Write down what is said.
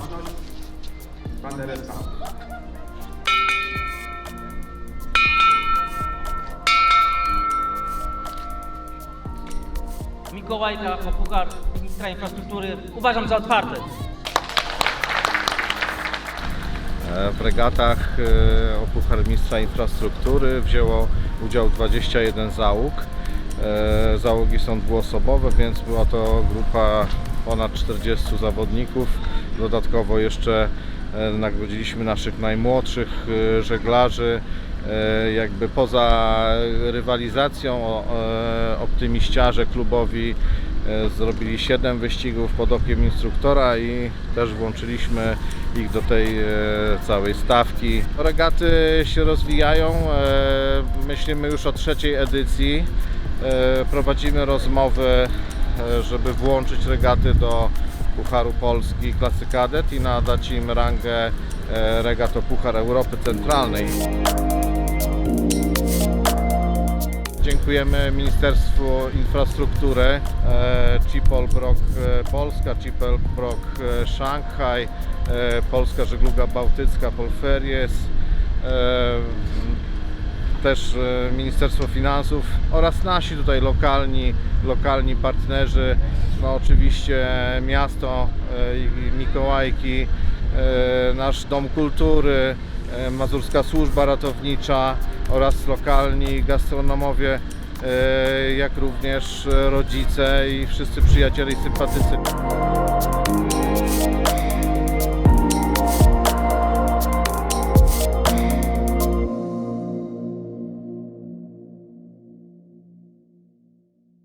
uważność. Banderesa. Mikołajka Papugar, ministra infrastruktury. Uważam za otwarty. E, w regatach e, o Puchar Mistrza Infrastruktury wzięło udział 21 załóg. E, załogi są dwuosobowe, więc była to grupa ponad 40 zawodników. Dodatkowo jeszcze e, nagrodziliśmy naszych najmłodszych e, żeglarzy. E, Jakby poza rywalizacją optymiściarze klubowi Zrobili 7 wyścigów pod okiem instruktora i też włączyliśmy ich do tej całej stawki. Regaty się rozwijają, myślimy już o trzeciej edycji. Prowadzimy rozmowy, żeby włączyć regaty do Pucharu Polski klasy kadet i nadać im rangę e, regat o Puchar Europy Centralnej. Dziękujemy Ministerstwu Infrastruktury, e, Cipol Brok e, Polska, Cipol Brok e, Szanghaj, e, Polska Żegluga Bałtycka Polferries, e, też e, Ministerstwo Finansów oraz nasi tutaj lokalni, lokalni partnerzy, no oczywiście miasto e, Mikołajki, e, nasz Dom Kultury, Mazurska Służba Ratownicza oraz lokalni gastronomowie, jak również rodzice i wszyscy przyjaciele i sympatycy.